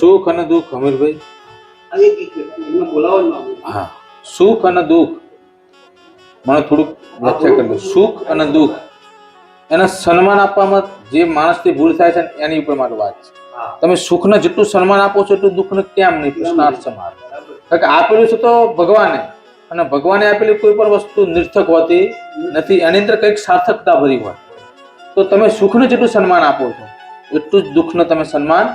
સુખ અને દુઃખ માંગુ હા. સુખ અને દુઃખ. મને થોડુંક વ્યાખ્યા કરી સુખ અને દુઃખ. એને સન્માન આપવામાં જે માણસથી ભૂલ થાય છે એની ઉપર મારી વાત છે. તમે સુખને જેટલું સન્માન આપો છો, એટલું દુઃખને કેમ નહીં? પ્રશ્નાર્થ છે કારણ કે આપેલું છે તો ભગવાને. અને ભગવાને આપેલી કોઈ પણ વસ્તુ નિર્થક હોતી નથી. એની અંદર કંઈક સાર્થકતા ભરી હોય. તો તમે સુખને જેટલું સન્માન આપો છો, એટલું જ દુઃખને તમે સન્માન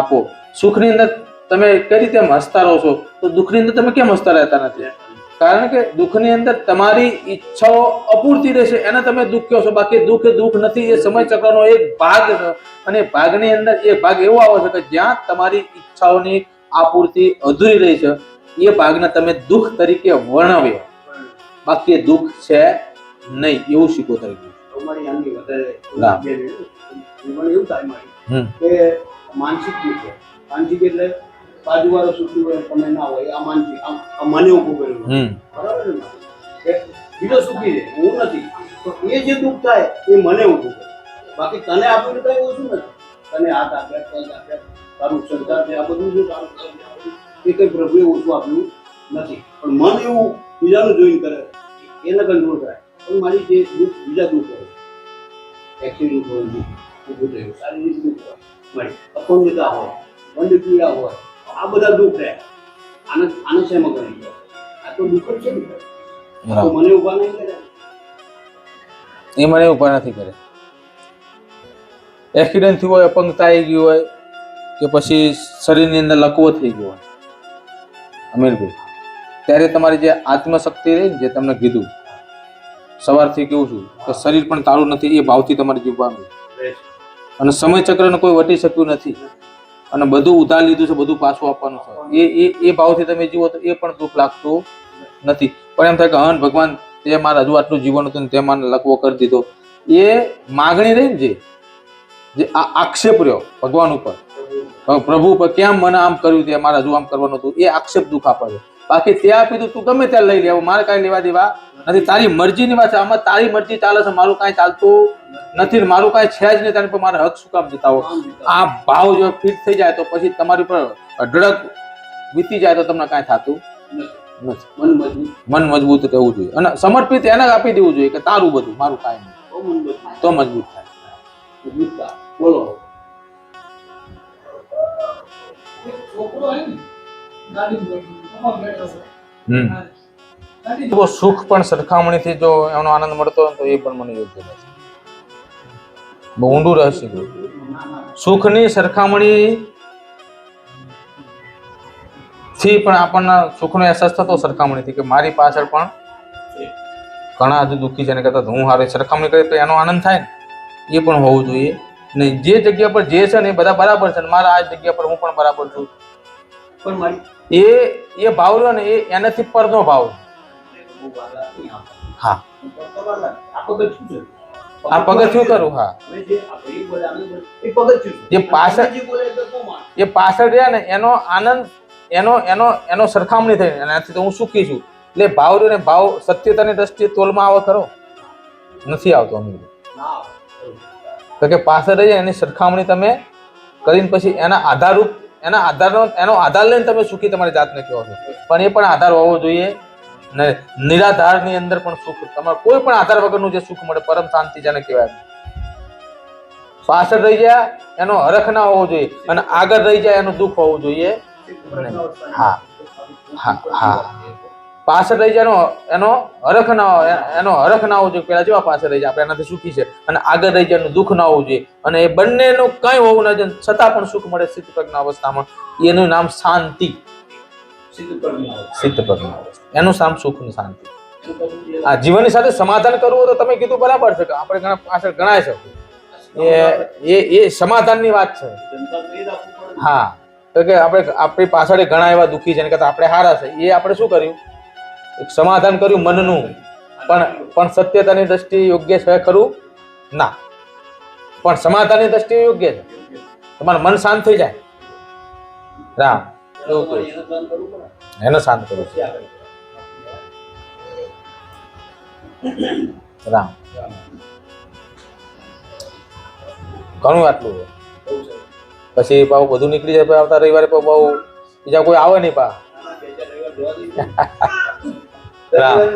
આપો સુખની અંદર તમે કઈ રીતે હસતા રહો છો? તો દુઃખની અંદર તમે કેમ હસતા રહેતા નથી? કારણ કે દુઃખની અંદર તમારી ઈચ્છાઓ અપૂરતી રહેશે એને તમે દુઃખ કહો છો. બાકી દુઃખ એ દુઃખ નથી એ સમય ચક્રનો એક ભાગ છે. અને ભાગની અંદર એ ભાગ એવો આવે છે કે જ્યાં તમારી ઈચ્છાઓની આપૂર્તિ અધૂરી રહી છે. એ ભાગને તમે દુઃખ તરીકે વર્ણવ્યો. બાકી દુઃખ છે નહીં એવું શીખો તરીકે. મને એવું થાય કે માનસિક દુઃખ માનસિક એટલે બાજુવાળો સુખી હોય તમે ના હોય આ માનસિક આમ આ મને ઊભું કર્યું બરાબર ને? બીજો સુખી છે હું નથી. તો એ જે દુઃખ થાય એ મને ઊભું કરે બાકી તને આપ્યું કઈ ઓછું નથી. તને હાથ આપ્યા પગ આપ્યા તારું સંસાર છે આ બધું શું તારું એ કઈ પ્રભુએ ઓછું આપ્યું નથી. પણ મન એવું બીજાનું જોઈન કરે એને કંટ્રોલ થાય પણ મારી જે દુઃખ બીજા દુઃખ હોય એક્સિડન્ટ હોય ઊભું થયું. શારીરિક દુઃખ હોય અપંગતા હોય બંધ પીડા હોય આ બધા દુઃખ રહે. આને આને શેમાં જાય આ તો દુઃખ જ છે ને. તો મને ઊભા નહીં કરે. એ મને ઊભા નથી કરે. એક્સિડન્ટ થયું હોય અપંગતા આવી ગયું હોય કે પછી શરીરની અંદર લકવો થઈ ગયો હોય અમીરભાઈ. ત્યારે તમારી જે આત્મશક્તિ રહી જે તમને કીધું સવારથી કેવું છું કે શરીર પણ તાળું નથી એ ભાવથી તમારે જીવવાનું અને સમય ચક્રને કોઈ વટી શક્યું નથી. અને બધું ઉધાર લીધું છે બધું પાછું આપવાનું છે. એ એ એ ભાવથી તમે જીવો તો એ પણ દુઃખ લાગતું નથી. પણ એમ થાય કે હન ભગવાન તે મારે હજુ આટલું જીવન હતું ને તે મને લકવો કરી દીધો. એ માગણી રહી ને જે જે આ આક્ષેપ રહ્યો ભગવાન ઉપર. પ્રભુ ઉપર કેમ મને આમ કર્યું તે મારે હજુ આમ કરવાનું હતું એ આક્ષેપ દુઃખ આપે બાકી તે આપી તું ગમે ત્યાં લઈ લેવું મારે કાંઈ લેવા દેવા નથી તારી મરજીની વાત છે. આમાં તારી મરજી ચાલે છે મારું કાંઈ ચાલતું નથી ને મારું કાંઈ છે જ નહીં તારી પર મારે હક શું કામ જતાવો આ ભાવ જો ફિટ થઈ જાય તો પછી તમારી પર અઢળક વીતી જાય તો તમને કાંઈ થતું નથી. મન મજબૂત. રહેવું જોઈએ. અને સમર્પિત એને જ આપી દેવું જોઈએ કે તારું બધું મારું કાંઈ નહીં. તો મજબૂત થાય. બોલો. છોકરો હે ને હમ. તો સુખ પણ સરખામણીથી જો એનો આનંદ મળતો હોય તો એ પણ મને યોગ્ય નથી બહુ ઊંડું રહસ્ય છે. સુખની સરખામણી થી પણ આપણને સુખનો અહેસાસ થતો સરખામણીથી કે મારી પાછળ પણ ઘણા હજુ દુઃખી છે એને કહેતા હું હારે સરખામણી કરી તો એનો આનંદ થાય ને એ પણ હોવું જોઈએ ને જે જગ્યા પર જે છે ને એ બધા બરાબર છે મારા આ જગ્યા પર હું પણ બરાબર છું પણ એ એ ભાવ રહ્યો ને એ એનાથી પરનો ભાવ આ. હા. આ પગથિયું. કરું, હા. જે પાછળ- જે પાછળ રહ્યા ને, એનો આનંદ, એનો એનો એનો સરખામણી થઈ એનાથી તો હું સુખી છું. એટલે ભાવ ને, ભાવ સત્યતાની દ્રષ્ટિએ તોલમાં આવે ખરો. નથી આવતો અમીર. તો કે પાછળ રહી એની સરખામણી તમે કરીને પછી એના આધારરૂપ, એના આધારનો, એનો આધાર લઈને તમે સુખી તમારી જાતને કહો છો. પણ એ પણ આધાર હોવો જોઈએ. નિરાધારની અંદર પણ સુખ, તમારે કોઈ પણ આધાર વગરનું જે સુખ મળે, પરમ શાંતિ જેને કહેવાય. પાછળ રહી જાય એનો હરખ ના હોવો જોઈએ અને આગળ રહી જાય, એનું દુઃખ હોવું જોઈએ. હા. હા પાછળ રહી જાય, એનો હરખ ના, એનો હરખ ના હોવો જોઈએ. પેલા જેવા પાછળ રહી જાય, આપણે એનાથી સુખી છે. અને આગળ રહી જાય, એનું દુઃખ ના હોવું જોઈએ. અને એ બંનેનું કંઈ હોવું ના છતાં પણ સુખ મળે સ્થિત પ્રજ્ઞા અવસ્થામાં. એનું નામ શાંતિ. સીધું કરવું આવે. એનું સામ સુખ અને શાંતિ. આ જીવનની સાથે સમાધાન કરવું તો તમે કીધું બરાબર છે કે આપણે ઘણા પાછળ ગણાય છે. એ એ એ સમાધાનની વાત છે. ને. હા. તો કે આપણે આપણી પાછળ ઘણા એવા દુઃખી છે એના કરતા આપણે હારા છે. એ આપણે શું કર્યું? એક સમાધાન કર્યું મનનું. પણ પણ સત્યતાની દ્રષ્ટિ યોગ્ય છે ખરું? ના. પણ સમાધાનની દ્રષ્ટિએ યોગ્ય છે. તમારું મન શાંત થઈ જાય. રામ. એને શાંત કરું. રામ. ઘણું આટલું. પછી પાછું બધું નીકળી જાય આવતા રવિવારે પાછું બહુ બીજા કોઈ આવે નહીં પા રવિવાર